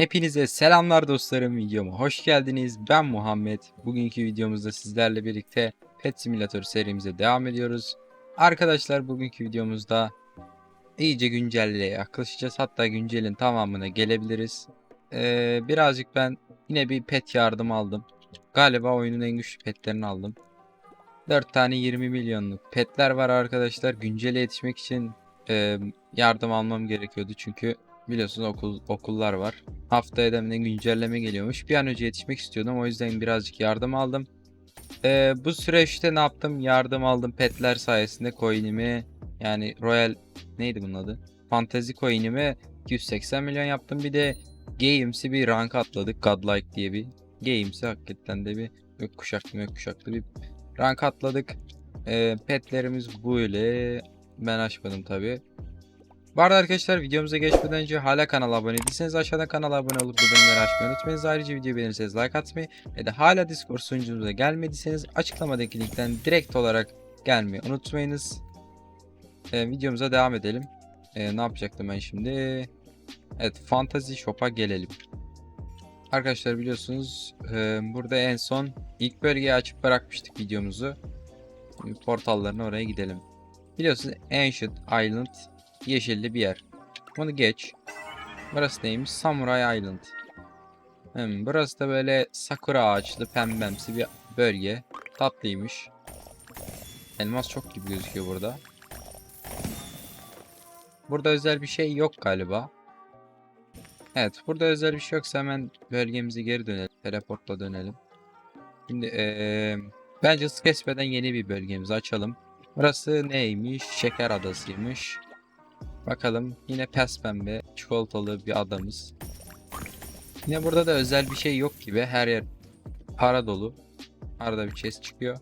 Hepinize selamlar dostlarım videoma hoş geldiniz. Ben Muhammed. Bugünkü videomuzda sizlerle birlikte Pet Simulator serimize devam ediyoruz. Arkadaşlar bugünkü videomuzda iyice güncelleye yaklaşacağız. Hatta güncelin tamamına gelebiliriz. Ee, birazcık ben yine bir pet yardım aldım. Galiba oyunun en güçlü petlerini aldım. 4 tane 20 milyonluk petler var arkadaşlar. Güncele yetişmek için e, yardım almam gerekiyordu çünkü biliyorsunuz okul okullar var. Haftaya da güncelleme geliyormuş. Bir an önce yetişmek istiyordum. O yüzden birazcık yardım aldım. Ee, bu süreçte ne yaptım? Yardım aldım petler sayesinde coin'imi yani Royal neydi bunun adı? Fantasy coin'imi 280 milyon yaptım. Bir de Games'i bir rank atladık. Godlike diye bir. Games'i hakikaten de bir gökkuşaklı gökkuşaklı bir rank atladık. Ee, petlerimiz böyle. Ben açmadım tabi. Bu arada arkadaşlar videomuza geçmeden önce hala kanala abone değilseniz aşağıdan kanala abone olup bildirimleri açmayı unutmayınız. Ayrıca videoyu beğenirseniz like atmayı ve de hala Discord sunucumuza gelmediyseniz açıklamadaki linkten direkt olarak gelmeyi unutmayınız. Ee, videomuza devam edelim. Ee, ne yapacaktım ben şimdi? Evet Fantasy Shop'a gelelim. Arkadaşlar biliyorsunuz e, burada en son ilk bölgeyi açıp bırakmıştık videomuzu. Portallarına oraya gidelim. Biliyorsunuz Ancient Island yeşilli bir yer. Bunu geç. Burası neymiş? Samurai Island. Hmm, burası da böyle sakura ağaçlı pembemsi bir bölge. Tatlıymış. Elmas çok gibi gözüküyor burada. Burada özel bir şey yok galiba. Evet burada özel bir şey yoksa hemen bölgemize geri dönelim. Teleportla dönelim. Şimdi ee, bence kesmeden yeni bir bölgemizi açalım. Burası neymiş? Şeker adasıymış. Bakalım yine pes pembe çikolatalı bir adamız. Yine burada da özel bir şey yok gibi. Her yer para dolu. Arada bir chest çıkıyor.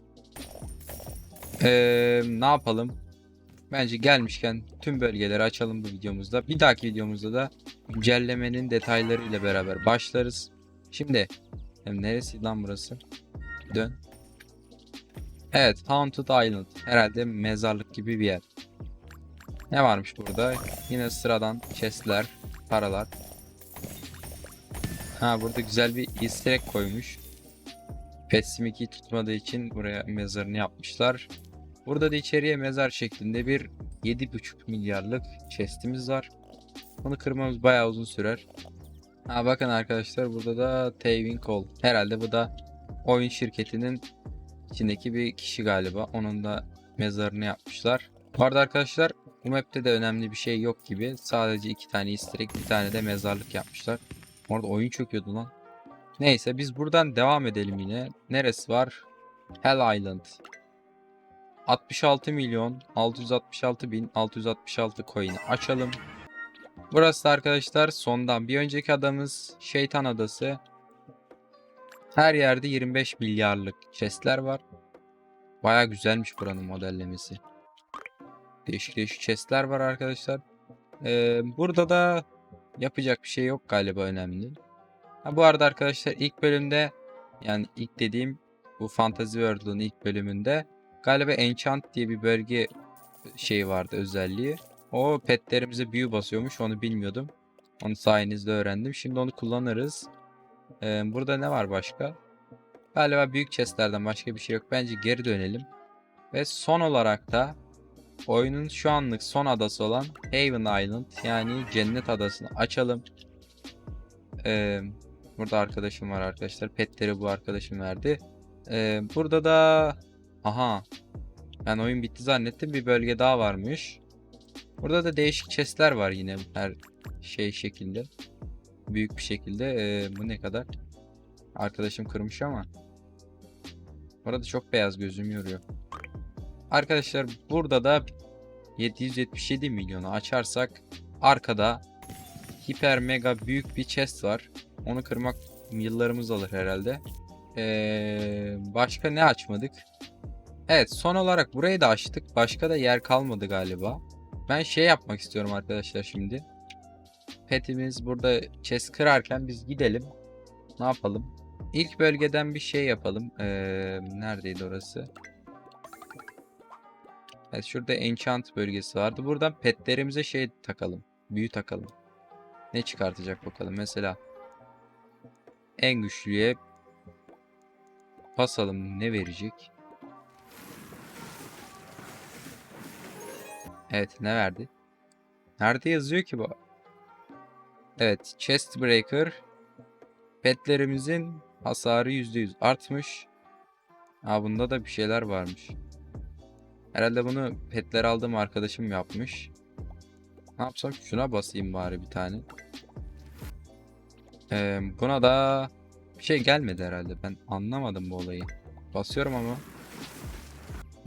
Ee, ne yapalım? Bence gelmişken tüm bölgeleri açalım bu videomuzda. Bir dahaki videomuzda da güncellemenin detaylarıyla beraber başlarız. Şimdi neresi lan burası? Dön. Evet, Haunted Island. Herhalde mezarlık gibi bir yer. Ne varmış burada? Yine sıradan chestler, paralar. Ha burada güzel bir easter egg koymuş. Pessimik'i tutmadığı için buraya mezarını yapmışlar. Burada da içeriye mezar şeklinde bir 7,5 milyarlık chestimiz var. Onu kırmamız bayağı uzun sürer. Ha bakın arkadaşlar burada da Tavin Cole. Herhalde bu da oyun şirketinin içindeki bir kişi galiba. Onun da mezarını yapmışlar. Bu arada arkadaşlar bu map'te de önemli bir şey yok gibi. Sadece iki tane easter egg, bir tane de mezarlık yapmışlar. Orada oyun çöküyordu lan. Neyse biz buradan devam edelim yine. Neresi var? Hell Island. 66 milyon 666 bin 666 coin'i açalım. Burası da arkadaşlar sondan bir önceki adamız Şeytan Adası. Her yerde 25 milyarlık chestler var. Baya güzelmiş buranın modellemesi. Değişik değişik chestler var arkadaşlar. Ee, burada da yapacak bir şey yok galiba önemli. Ha, bu arada arkadaşlar ilk bölümde yani ilk dediğim bu Fantasy World'un ilk bölümünde galiba Enchant diye bir bölge şeyi vardı özelliği. O petlerimize büyü basıyormuş onu bilmiyordum. Onu sayenizde öğrendim. Şimdi onu kullanırız. Ee, burada ne var başka? Galiba büyük chestlerden başka bir şey yok. Bence geri dönelim. Ve son olarak da oyunun şu anlık son adası olan Haven Island yani Cennet Adası'nı açalım. Ee, burada arkadaşım var arkadaşlar. Petleri bu arkadaşım verdi. Ee, burada da aha ben oyun bitti zannettim. Bir bölge daha varmış. Burada da değişik chestler var yine her şey şekilde. Büyük bir şekilde. Ee, bu ne kadar? Arkadaşım kırmış ama. Burada çok beyaz gözüm yoruyor. Arkadaşlar burada da 777 milyonu açarsak arkada hiper mega büyük bir chest var. Onu kırmak yıllarımız alır herhalde. Ee, başka ne açmadık? Evet son olarak burayı da açtık. Başka da yer kalmadı galiba. Ben şey yapmak istiyorum arkadaşlar şimdi. Petimiz burada chest kırarken biz gidelim. Ne yapalım? İlk bölgeden bir şey yapalım. Ee, neredeydi orası? Evet şurada enchant bölgesi vardı. Buradan petlerimize şey takalım. Büyü takalım. Ne çıkartacak bakalım. Mesela en güçlüye basalım. Ne verecek? Evet ne verdi? Nerede yazıyor ki bu? Evet chest breaker petlerimizin hasarı %100 artmış. Ha bunda da bir şeyler varmış. Herhalde bunu petler aldığım arkadaşım yapmış. Ne yapsam şuna basayım bari bir tane. Ee, buna da bir şey gelmedi herhalde. Ben anlamadım bu olayı. Basıyorum ama.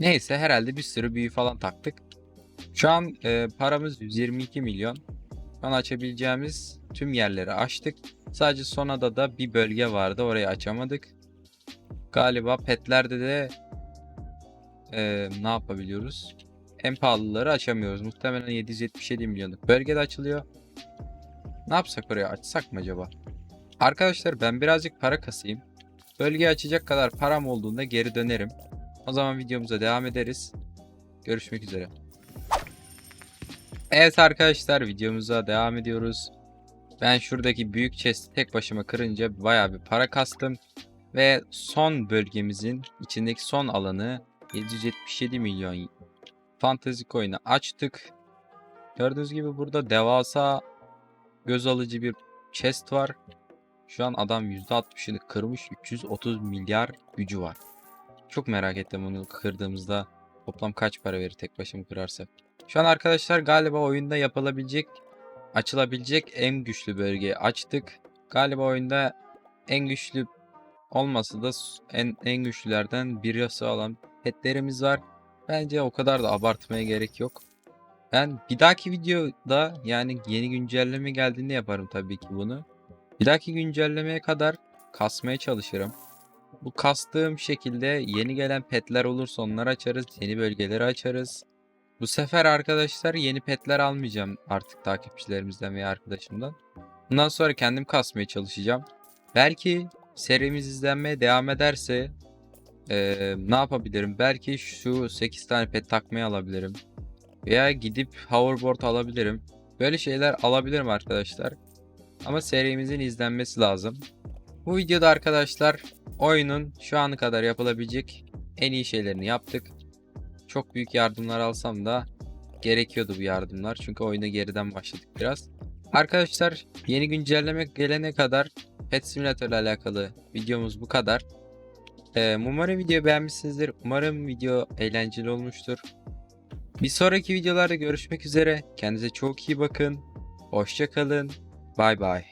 Neyse herhalde bir sürü büyü falan taktık. Şu an e, paramız 122 milyon. Şu an açabileceğimiz tüm yerleri açtık. Sadece son adada bir bölge vardı. Orayı açamadık. Galiba petlerde de e, ne yapabiliyoruz? En pahalıları açamıyoruz. Muhtemelen 777 milyonluk bölgede açılıyor. Ne yapsak oraya açsak mı acaba? Arkadaşlar ben birazcık para kasayım. Bölgeyi açacak kadar param olduğunda geri dönerim. O zaman videomuza devam ederiz. Görüşmek üzere. Evet arkadaşlar videomuza devam ediyoruz. Ben şuradaki büyük chest'i tek başıma kırınca bayağı bir para kastım. Ve son bölgemizin içindeki son alanı 777 milyon fantezi coin'i açtık. Gördüğünüz gibi burada devasa göz alıcı bir chest var. Şu an adam %60'ını kırmış 330 milyar gücü var. Çok merak ettim onu kırdığımızda toplam kaç para verir tek başıma kırarsak. Şu an arkadaşlar galiba oyunda yapılabilecek, açılabilecek en güçlü bölgeyi açtık. Galiba oyunda en güçlü olmasa da en, en güçlülerden birisi olan petlerimiz var. Bence o kadar da abartmaya gerek yok. Ben bir dahaki videoda yani yeni güncelleme geldiğinde yaparım tabii ki bunu. Bir dahaki güncellemeye kadar kasmaya çalışırım. Bu kastığım şekilde yeni gelen petler olursa onları açarız. Yeni bölgeleri açarız. Bu sefer arkadaşlar yeni petler almayacağım artık takipçilerimizden veya arkadaşımdan. Bundan sonra kendim kasmaya çalışacağım. Belki serimiz izlenmeye devam ederse eee, ne yapabilirim? Belki şu 8 tane pet takmayı alabilirim. Veya gidip hoverboard alabilirim. Böyle şeyler alabilirim arkadaşlar. Ama serimizin izlenmesi lazım. Bu videoda arkadaşlar oyunun şu ana kadar yapılabilecek en iyi şeylerini yaptık. Çok büyük yardımlar alsam da gerekiyordu bu yardımlar. Çünkü oyuna geriden başladık biraz. Arkadaşlar yeni güncelleme gelene kadar Pet Simulator ile alakalı videomuz bu kadar. Ee, umarım videoyu beğenmişsinizdir. Umarım video eğlenceli olmuştur. Bir sonraki videolarda görüşmek üzere. Kendinize çok iyi bakın. Hoşçakalın. Bay bay.